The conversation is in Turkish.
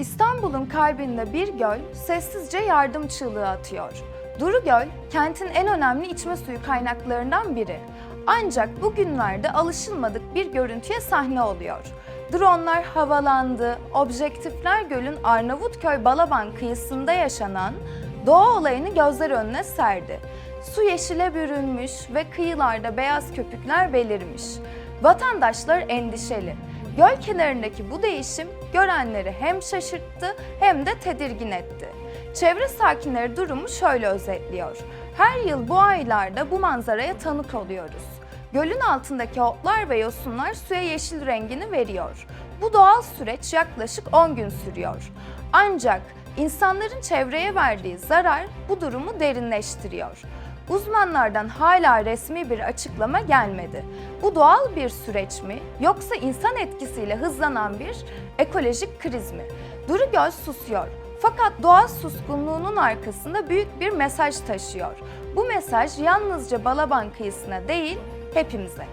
İstanbul'un kalbinde bir göl sessizce yardım çığlığı atıyor. Duru Göl, kentin en önemli içme suyu kaynaklarından biri. Ancak bugünlerde alışılmadık bir görüntüye sahne oluyor. Dronlar havalandı, objektifler gölün Arnavutköy Balaban kıyısında yaşanan doğa olayını gözler önüne serdi. Su yeşile bürünmüş ve kıyılarda beyaz köpükler belirmiş. Vatandaşlar endişeli. Göl kenarındaki bu değişim görenleri hem şaşırttı hem de tedirgin etti. Çevre sakinleri durumu şöyle özetliyor. Her yıl bu aylarda bu manzaraya tanık oluyoruz. Gölün altındaki otlar ve yosunlar suya yeşil rengini veriyor. Bu doğal süreç yaklaşık 10 gün sürüyor. Ancak insanların çevreye verdiği zarar bu durumu derinleştiriyor. Uzmanlardan hala resmi bir açıklama gelmedi. Bu doğal bir süreç mi yoksa insan etkisiyle hızlanan bir ekolojik kriz mi? Duru Göl susuyor. Fakat doğa suskunluğunun arkasında büyük bir mesaj taşıyor. Bu mesaj yalnızca Balaban kıyısına değil, hepimize.